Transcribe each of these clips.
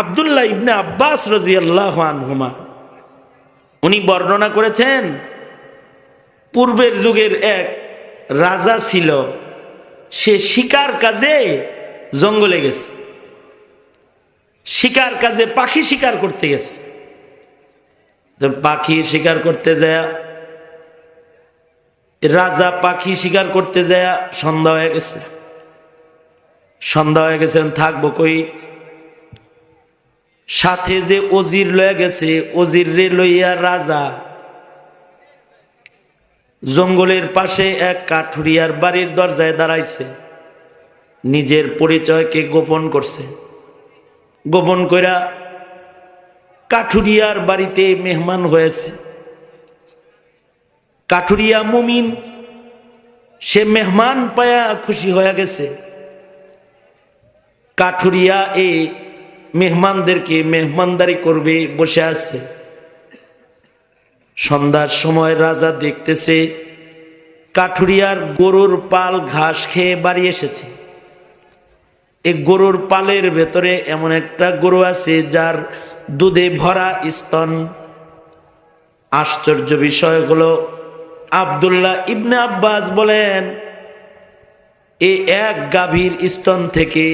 আবদুল্লাহ ইবনে আব্বাস রাজিয়াল্লাহ আনহুমা, উনি বর্ণনা করেছেন, পূর্বের যুগের এক রাজা ছিল, সে শিকার কাজে জঙ্গলে গেছে। শিকার কাজে পাখি শিকার করতে গেছে। পাখি শিকার করতে যায়, রাজা পাখি শিকার করতে যায়, সন্ধ্যা হয়ে গেছে। সন্ধ্যা হয়ে গেছে, থাকব কই? সাথে যে অজির লয়ে গেছে, অজির রে লইয়া রাজা। জঙ্গলের পাশে এক কাঠুরিয়ার বাড়ির দরজায় দাঁড়াইছে। নিজের পরিচয়কে গোপন করছে। গোপন কইরা কাঠুরিয়ার বাড়িতে মেহমান হয়েছে। কাঠুরিয়া মুমিন, সে মেহমান পায়া খুশি হয়ে গেছে। কাঠুরিয়া এই মেহমানদেরকে মেহমানদারি করবে, বসে আছে। সন্ধ্যার সময় রাজা দেখতেছে কাঠুরিয়ার গরুর পাল ঘাস খেয়ে বাড়ি এসেছে। এই গরুর পালের ভেতরে এমন একটা গরু আছে যার দুধে ভরা স্তন। আশ্চর্য বিষয় হলো, আবদুল্লাহ ইবনে আব্বাস বলেন এই এক গাভীর স্তন থেকে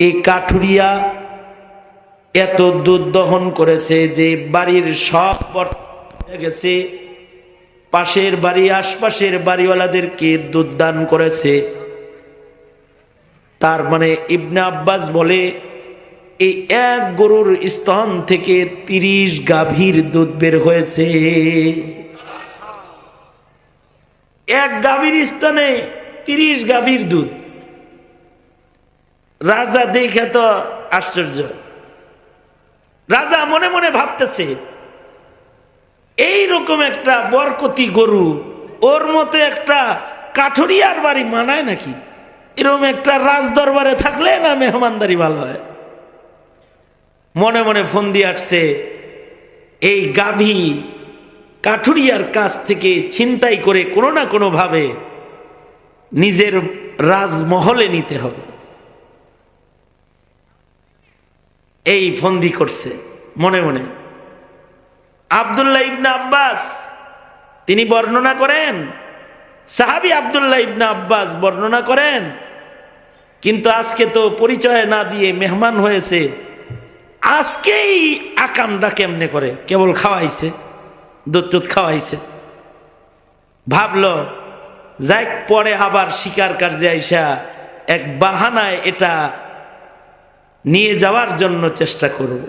এই কাঠুরিয়া এত দুধ দহন করেছে যে বাড়ির সব গেছে। পাশের বাড়ি, আশপাশের বাড়িওয়ালাদেরকে দুধ দান করেছে। তার মানে ইবনে আব্বাস বলে, এই এক গরুর স্তন থেকে তিরিশ গাভীর দুধ বের হয়েছে। এক গাভীর স্তনে তিরিশ গাভীর দুধ। রাজা দেখে তো আশ্চর্য। রাজা মনে মনে ভাবতেছে এই রকম একটা বরকতি গরু, ওর মতো একটা কাঠুরিয়ার বাড়ি মানায় নাকি? এরকম একটা রাজ দরবারে থাকলে না মেহমানদারি ভালো হয়? মনে মনে ফোন দিয়ে আসছে, এই গাভী কাঠুরিয়ার কাছ থেকে ছিনতাই করে কোনো না কোনো ভাবে নিজের রাজমহলে নিতে হবে। এই ফন্দি করছে, মনে মনে। আবদুল্লাহ ইবনা আব্বাস, তিনি বর্ণনা করেন, সাহাবি আবদুল্লাহ ইবনা আব্বাস বর্ণনা করেন, কিন্তু আজকে তো পরিচয় না দিয়ে মেহমান হয়েছে, আজকেই আকামটা কেমনে করে? কেবল খাওয়াইছে দুধ খাওয়াইছে। ভাবল যাই পরে আবার শিকার কার্যে আইসা এক বাহানায় এটা নিয়ে যাওয়ার জন্য চেষ্টা করব।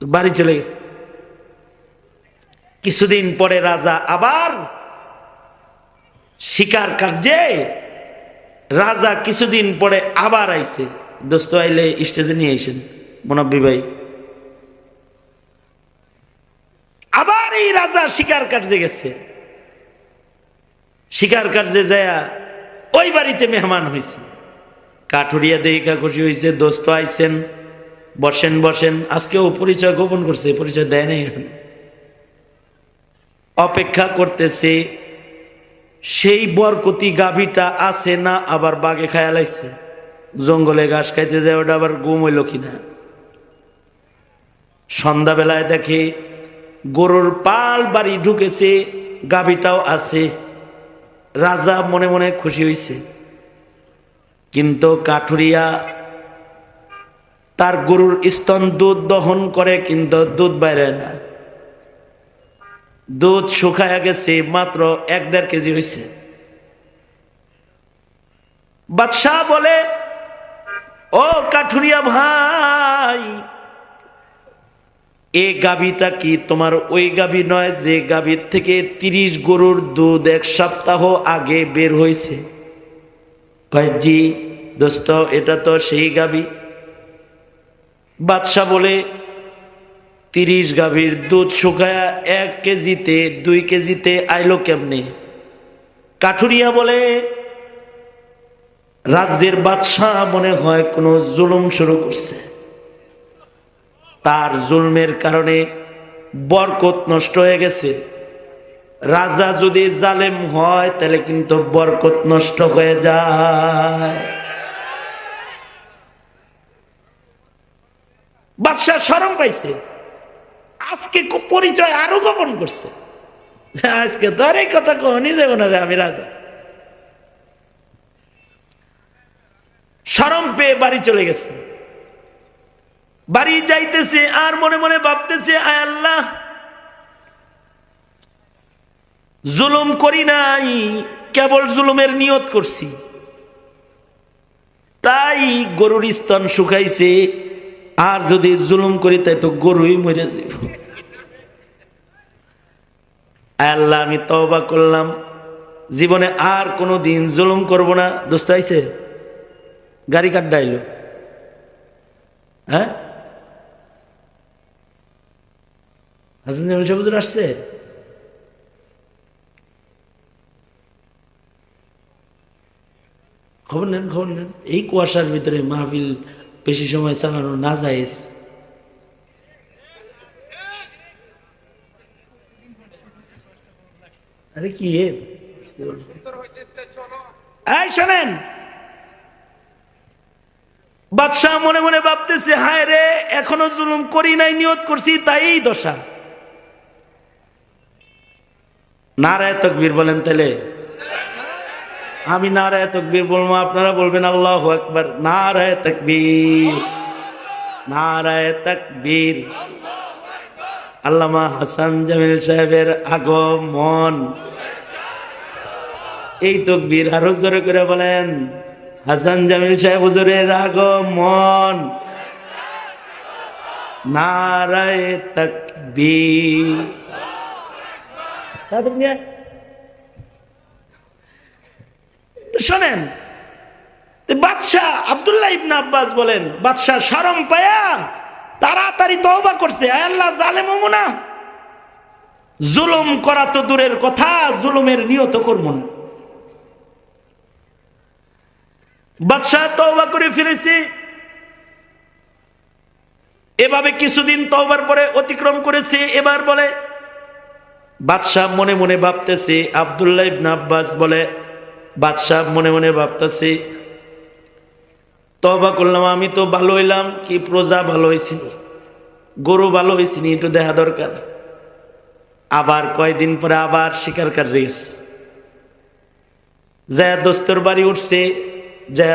বাড়ি চলে গেছে। কিছুদিন পরে রাজা আবার শিকার কার্যে রাজা কিছুদিন পরে আবার আইছে। দোস্ত, আইলে স্টেজে নিয়ে আইসেন, মনব্বী ভাই। আবার এই রাজা শিকার কার্যে গেছে। শিকার কার্যে যায় ওই বাড়িতে মেহমান হয়েছে কাঠুরিয়া দেখা খুশি হয়েছে দোস্ত আইছেন, বসেন বসেন। আজকেও পরিচয় গোপন করছে, পরিচয় দেয় নাই এখন। অপেক্ষা করতেছে, সেই বরকতি গাভীটা আছে না আবার বাগে খায়া লাইছে? জঙ্গলে ঘাস খাইতে যায়, ওটা আবার গুম হইল কিনা? সন্ধ্যাবেলায় দেখে গরুর পাল বাড়ি ঢুকেছে, গাভীটাও আছে। রাজা মনে মনে খুশি হয়েছে কিন্তু কাঠুরিয়া তার গরুর স্তন দুধ দহন করে, কিন্তু দুধ বাইরে না। দুধ শুকায়া গেছে, মাত্র এক দেড় কেজি হয়েছে বাদশাহ বলে, ও কাঠুরিয়া ভাই, এ গাভীটা কি তোমার ওই গাভী নয় যে গাভীর থেকে তিরিশ গরুর দুধ এক সপ্তাহ আগে বের হয়েছে কয়, জি, দোস্ত, এটা তো সেই গাবি। বাদশাহ বলে, তিরিশ গাভীর দুধ শুকায়া এক কেজিতে, দুই কেজিতে আইলো কেমনে? কাঠুরিয়া বলে, রাজ্যের বাদশাহ মনে হয় কোনো জুলুম শুরু করছে। তার জুলমের কারণে বরকত নষ্ট হয়ে গেছে। রাজা যদি জালেম হয়, তাহলে কিন্তু বরকত নষ্ট হয়ে যায়। বাদশাহ সরম পাইছে। আজকে পরিচয় আরও গোপন করছে। আজকে তোর এই কথা কহনি যাব না রে আমি রাজা। সরম পেয়ে বাড়ি চলে গেছে। বাড়ি যাইতেছে আর মনে মনে ভাবতেছে, আয় আল্লাহ জুলুম করি নাই, কেবল জুলুমের নিয়ত করছি। তাই গরুর স্তন শুকাইছে, আর যদি জুলুম করি, তাই তো গরুই মরে আয় আল্লাহ, আমি তওবা করলাম। জীবনে আর কোনো দিন জুলুম করব না। দোস্ত, আইছে? গাড়ি কাট ডাইলো হ্যাঁ? আসছে? খবর নেন খবর নেন। এই কুয়াশার ভিতরে মাহফিল বেশি সময় চালানো না যাইস আরে কি শোনেন। বাদশাহ মনে মনে ভাবতেছে, হায় রে, এখনও জুলুম করি নাই, নিয়ত করছি তাই দশা। নারায় তকবীর বলেন তাহলে আমি নারায় তকবীর বলব, আপনারা বলবেন আল্লাহ একবার নারায় তকবীর। নারায় তকবীর। আল্লামা হাসান জামিল সাহেবের আগমন। এই তকবীর আরও জোরে করে বলেন, হাসান জামিল সাহেব হুজুরের আগমন। নারায় তকবীর তো শোনেন বাদশাহ আব্দুল্লাহ ইবনা আব্বাস বলেন, বাদশাহ শরম পায়া তাড়াতাড়ি তওবা করছে। আল্লাহ, জালেম না। জুলুম করা তো দূরের কথা, জুলুমের নিয়ত করব না। বাদশাহ তওবা করে ফিরেছে। এভাবে কিছুদিন তওবার পরে অতিক্রম করেছে। এবার বলে, বাদশাহ মনে মনে ভাবতেছে, আবদুল্লাহ ইবনা আব্বাস বলে বাদশাহ মনে মনে ভাবতেছে তবা করলাম, আমি তো ভালো হইলাম, কি প্রজা ভালো হয়েছিল গরু ভালো হয়েছিনি একটু দেখা দরকার। আবার কয়দিন পরে আবার শিকার কার্যে গেছে। যা দোস্তর বাড়ি উঠছে যা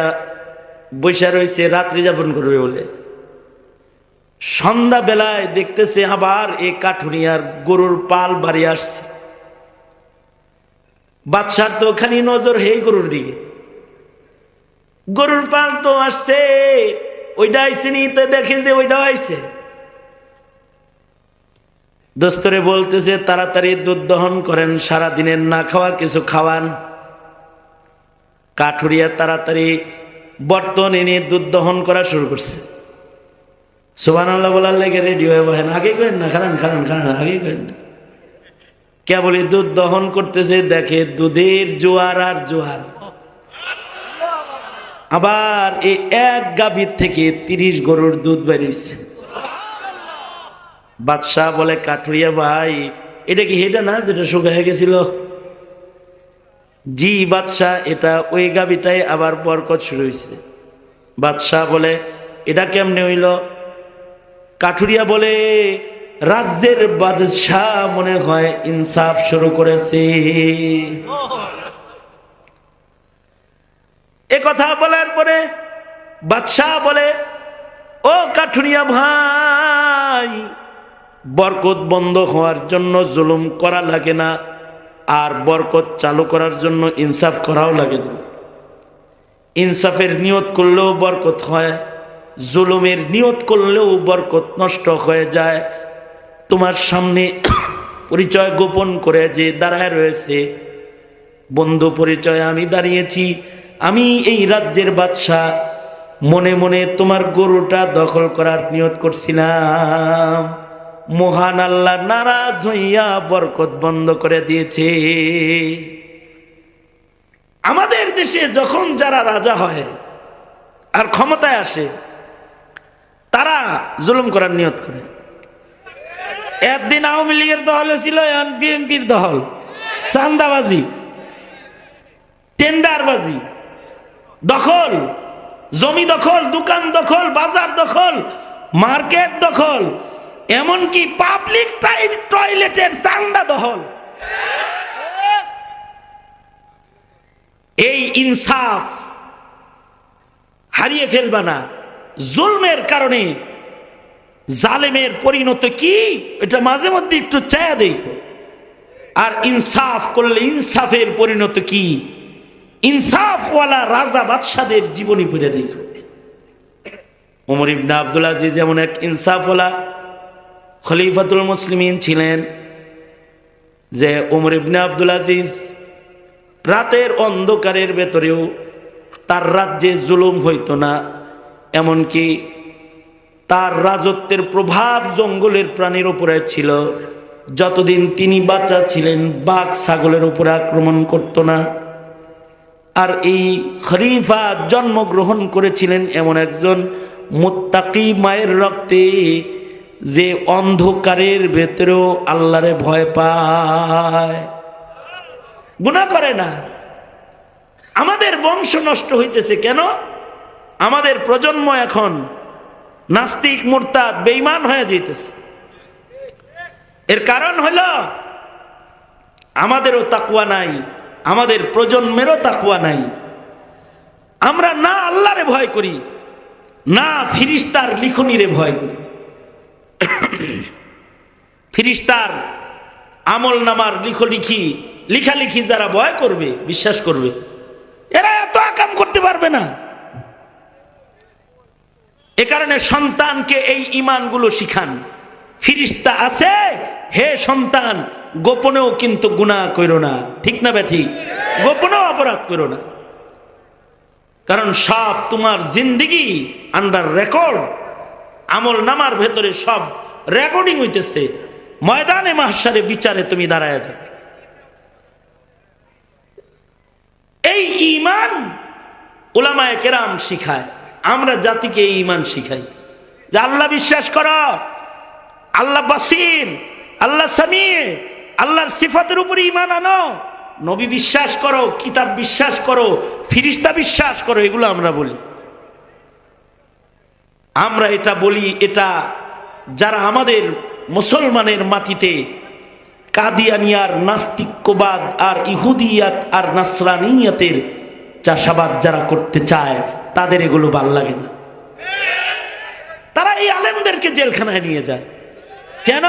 বৈশা রয়েছে, রাত্রি যাপন করবে বলে। সন্ধ্যা বেলায় দেখতেছে আবার এই কাঠুরিয়ার গরুর পাল বাড়ি আসছে। বাদশার তো ওখানে নজর হেই গরুর দিকে। গরুর পাল তো আসছে ওইটা আইসেনি তো দেখে যে ওইটাও আইসে দোস্তরে বলতেছে, তাড়াতাড়ি দুধ দহন করেন সারা দিনের না খাওয়া কিছু খাওয়ান। কাঠুরিয়া তাড়াতাড়ি বর্তন এনে দুধ দহন করা শুরু করছে। সোহান আল্লাহ বলার লেগে রেডি হয়ে বহেন। আগে কেন না, খারান খারান খারান, আগে কেন না। কেবলই দুধ দহন করতেছে, দেখে দুধের জোয়ার আর জোয়ার। আবার এই এক গাভীর থেকে তিরিশ গরুর দুধ বেরিয়েছে বাদশাহ বলে, কাঠুরিয়া ভাই, এটা কি হেটা না যেটা শুকিয়ে গেছিল? জি বাদশাহ, এটা ওই গাভীটাই আবার বরকত শুরু হয়েছে বাদশাহ বলে, এটা কেমনে হইল? কাঠুরিয়া বলে রাজ্যের বাদশাহ মনে হয় ইনসাফ শুরু করেছে। এ কথা বলার পরে বাদশাহ বলে, ও কাঠুরিয়া ভাই, বরকত বন্ধ হওয়ার জন্য জুলুম করা লাগে না, আর বরকত চালু করার জন্য ইনসাফ করাও লাগে না। ইনসাফের নিয়ত করলেও বরকত হয়, জুলুমের নিয়ত করলেও বরকত নষ্ট হয়ে যায় তোমার সামনে পরিচয় গোপন করে যে দাঁড়ায় রয়েছে। বন্ধু পরিচয় আমি দাঁড়িয়েছি। আমি এই রাজ্যের বাদশাহ। মনে মনে তোমার গরুটা দখল করার নিয়ত করছিলাম। মহান আল্লাহ নারাজ হইয়া বরকত বন্ধ করে দিয়েছে। আমাদের দেশে যখন যারা রাজা হয় আর ক্ষমতায় আসে, তারা জুলুম করার নিয়ত করে। একদিন আওয়ামী লীগের দহলে ছিল এখন বিএনপির দহল চান্দাবাজি, টেন্ডারবাজি, দখল, জমি দখল, দোকান দখল, বাজার দখল, মার্কেট দখল, এমনকি পাবলিক টয়লেটের চান্দা দখল। এই ইনসাফ হারিয়ে ফেলবা না। জুলমের কারণে জালেমের পরিণত কি? এটা মাঝে মধ্যে একটু চায়া দেখো। আর ইনসাফ করলে ইনসাফের পরিণত কি? ইনসাফওয়ালা রাজা বাদশাদের জীবনী পড়ে দেখো। ওমর ইবনা আব্দুল আজিজ যেমন এক ইনসাফওয়ালা খলিফাতুল মুসলিমিন ছিলেন যে ওমর ইবনা আব্দুল আজিজ রাতের অন্ধকারের ভেতরেও তার রাজ্যে জুলুম হইতো না, এমনকি তার রাজত্বের প্রভাব জঙ্গলের প্রাণীর উপরে ছিল। যতদিন তিনি বাচ্চা ছিলেন, বাঘ ছাগলের উপরে আক্রমণ করত না। আর এই খলিফা জন্মগ্রহণ করেছিলেন এমন একজন মোত্তাকি মায়ের রক্তে, যে অন্ধকারের ভেতরেও আল্লাহরে ভয় পায়। গুণা করে না। আমাদের বংশ নষ্ট হইতেছে কেন? আমাদের প্রজন্ম এখন নাস্তিক, মোরতাদ বেইমান হয়ে যেতেছে এর কারণ হলো, আমাদেরও তাকুয়া নাই, আমাদের প্রজন্মেরও তাকুয়া নাই। আমরা না আল্লাহরে ভয় করি, না ফিরিস্তার লিখনিরে ভয় করি। ফিরিস্তার আমল নামার লিখলিখি, লিখালিখি যারা ভয় করবে, বিশ্বাস করবে, এরা এত আকাম করতে পারবে না। এ কারণে সন্তানকে এই ইমানগুলো শিখান। ফিরিস্তা আছে, হে সন্তান, গোপনেও কিন্তু গুণা করো না। ঠিক না ব্যাঠি? গোপনেও অপরাধ করো না। কারণ সব তোমার জিন্দিগি আন্ডার রেকর্ড আমল নামার ভেতরে সব রেকর্ডিং হইতেছে। ময়দানে মাহসারে বিচারে তুমি দাঁড়ায় যাবে। এই ইমান ওলামায় কেরাম শিখায়। আমরা জাতিকে এই ইমান শিখাই। যে আল্লাহ বিশ্বাস কর, আল্লাহ বাসির, আল্লাহ সামি আল্লাহর সিফাতের উপরে ইমান আনো। নবী বিশ্বাস করো, কিতাব বিশ্বাস করো, ফিরিস্তা বিশ্বাস করো, এগুলো আমরা বলি। আমরা এটা বলি, এটা যারা আমাদের মুসলমানের মাটিতে কাদিয়ানিয়ার নাস্তিক্যবাদ আর ইহুদিয়াত আর নাসরানিয়াতের চাষাবাদ যারা করতে চায় তাদের এগুলো ভালো লাগে না। তারা এই আলেমদেরকে জেলখানায় নিয়ে যায়। কেন?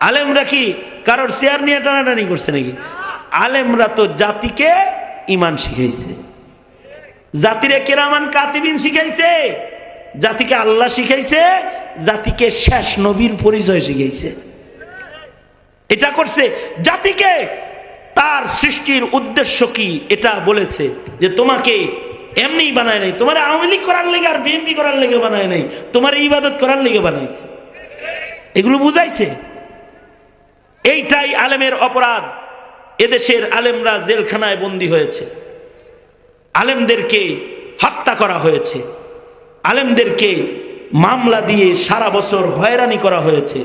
আলেমরা কি কারোর চেয়ার নিয়ে টানাটানি করছে নাকি? আলেমরা তো জাতিকে ইমান শিখাইছে। জাতিরে কেরামান কাতিবিন শিখাইছে। জাতিকে আল্লাহ শিখাইছে। জাতিকে শেষ নবীর পরিচয় শিখাইছে। এটা করছে জাতিকে। তার সৃষ্টির উদ্দেশ্য কি? এটা বলেছে যে তোমাকে এমনি বানায় নাই। তোমার আওয়ামী লীগ করার লেগে আর বিএনপি করার লেগে বানায় নাই। তোমার ইবাদত করার লেগে বানাইছে। এগুলো বুঝাইছে? এইটাই আলেমের অপরাধ। এদেশের আলেমরা জেলখানায় বন্দী হয়েছে। আলেমদেরকে হত্যা করা হয়েছে। আলেমদেরকে মামলা দিয়ে সারা বছর হয়রানি করা হয়েছে।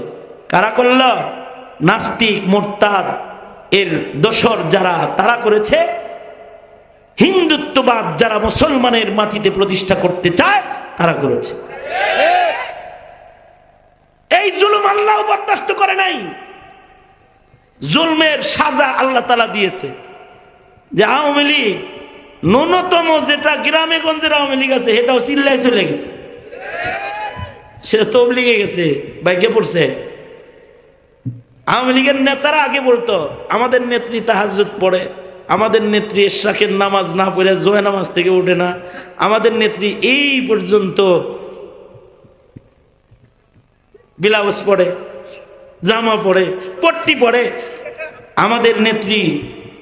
কারা করল? নাস্তিক, মোরতাদ, এর দোসর যারা, তারা করেছে হিন্দুত্ববাদ যারা মুসলমানের মাটিতে প্রতিষ্ঠা করতে চায়, তারা করেছে। এই জুলুম আল্লাহ বরদাস্ত করে নাই। জুলমের সাজা আল্লাহ তালা দিয়েছে। যে আওয়ামী লীগ, ন্যূনতম যেটা গ্রামে গঞ্জের আওয়ামী লীগ আছে, সেটাও চিল্লাই চলে গেছে। সে তবলিগে গেছে, বাইকে পড়ছে। আওয়ামী লীগের নেতারা আগে বলতো, আমাদের নেত্রী তাহাজুদ পড়ে। আমাদের নেত্রী এশাকের নামাজ না পড়ে জয় নামাজ থেকে উঠে না। আমাদের নেত্রী এই পর্যন্ত ব্লাউজ পড়ে জামা পড়ে পট্টি পড়ে আমাদের নেত্রী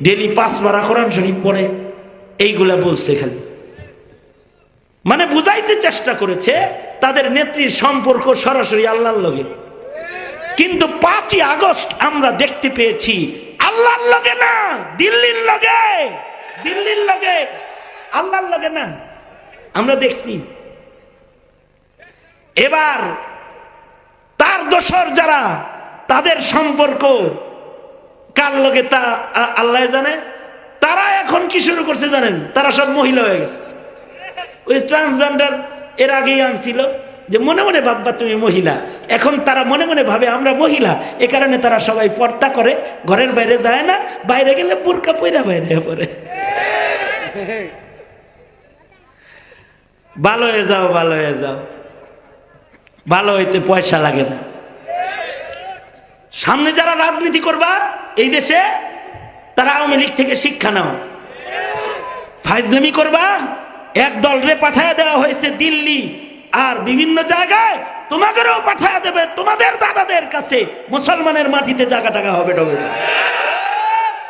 ডেলি পাঁচবার কোরআন শরীফ পড়ে, এইগুলা বলছে খালি। মানে বুঝাইতে চেষ্টা করেছে, তাদের নেত্রীর সম্পর্ক সরাসরি আল্লাহর লগে। কিন্তু পাঁচই আগস্ট আমরা দেখতে পেয়েছি আল্লাহর লগে না, দিল্লির লগে। দিল্লির লগে, আল্লাহর লগে না। আমরা দেখছি, এবার তার দোসর যারা, তাদের সম্পর্ক কার লগে তা আল্লাহ জানে? তারা এখন কি শুরু করছে জানেন? তারা সব মহিলা হয়ে গেছে। ওই ট্রান্সজেন্ডার এর আগেই আনছিল। যে মনে মনে ভাববা তুমি মহিলা। এখন তারা মনে মনে ভাবে আমরা মহিলা। এ কারণে তারা সবাই পর্দা করে, ঘরের বাইরে যায় না, বাইরে গেলে বুরকা পয়রা বাইরে পরে ভালো হয়ে যাও, ভালো হয়ে যাও। ভালো হইতে পয়সা লাগে না। সামনে যারা রাজনীতি করবা, এই দেশে তারা আওয়ামী লীগ থেকে শিক্ষা নাও। ফাইজলামি করবা এক দল রে পাঠায় দেওয়া হয়েছে দিল্লি। আর বিভিন্ন জায়গায় তোমাদেরও পাঠা দেবে, তোমাদের দাদাদের কাছে মুসলমানের মাটিতে জায়গা টাকা হবে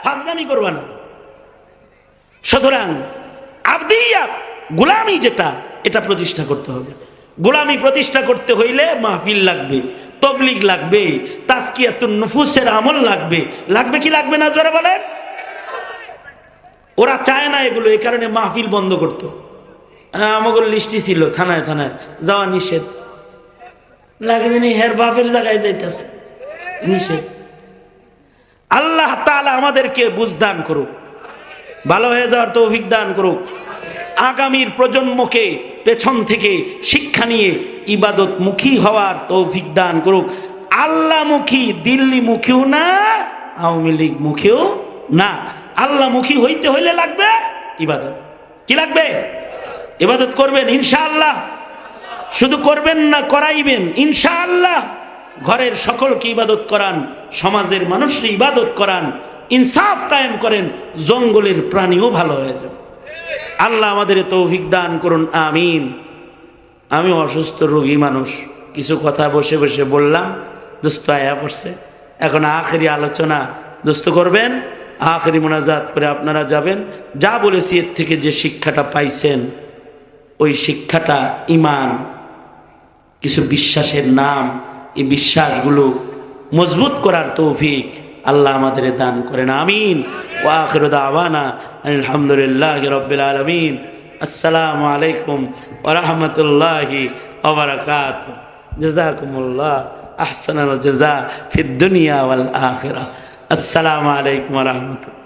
ফাজলামি করবা না। সুতরাং আবদিয়াত গোলামি যেটা, এটা প্রতিষ্ঠা করতে হবে। গোলামি প্রতিষ্ঠা করতে হইলে মাহফিল লাগবে, তবলিগ লাগবে তাস্কিয়াতুন নফুসের আমল লাগবে। লাগবে কি লাগবে না, জোরে বলেন? ওরা চায় না এগুলো এই কারণে মাহফিল বন্ধ করতো আমাকে লিস্টি ছিল, থানায় থানায়। যাওয়া নিষেধ। লাগে জানি, হের বাপের জায়গায় যাইতেছে। নিষেধ। আল্লাহ তাআলা আমাদেরকে বুঝদান করুক। ভালো হয়ে যাওয়ার তৌফিক দান করুক। আগামীর প্রজন্মকে পেছন থেকে শিক্ষা নিয়ে ইবাদত মুখী হওয়ার তৌফিক দান করুক। আল্লাহমুখী দিল্লি মুখীও না আওয়ামী লীগ মুখীও না। আল্লাহমুখী হইতে হইলে লাগবে ইবাদত। কি লাগবে? ইবাদত করবেন, ইনশাআল্লাহ। শুধু করবেন না, করাইবেন, ইনশাআল্লাহ। ঘরের সকলকে ইবাদত করান, সমাজের মানুষকে ইবাদত করান, ইনসাফ কায়েম করেন, জঙ্গলের প্রাণীও ভালো হয়ে যাবে। আল্লাহ আমাদের তৌফিক দান করুন, আমিন। আমি অসুস্থ, রোগী মানুষ, কিছু কথা বসে বসে বললাম দোস্ত আয়া পড়ছে। এখন আখেরি আলোচনা দোস্ত করবেন, আখেরি মোনাজাত করে আপনারা যাবেন। যা বলেছি, এর থেকে যে শিক্ষাটা পাইছেন ওই শিক্ষাটা ইমান, কিছু বিশ্বাসের নাম, এই বিশ্বাসগুলো মজবুত করার তৌফিক আল্লাহ আমাদের দান করেন, আমিন। ওয়াখির দাওয়ানা আলহামদুলিল্লাহ রব্বিল আলমিন। আসসালামু আলাইকুম ওরহমতুল্লাহি ওবরাকাত জাজাকুমুল্লাহ আহসানুল জাজা ফিদ দুনিয়া ওয়াল আখিরা আসসালামু আলাইকুম রাহমাতুল্লাহ।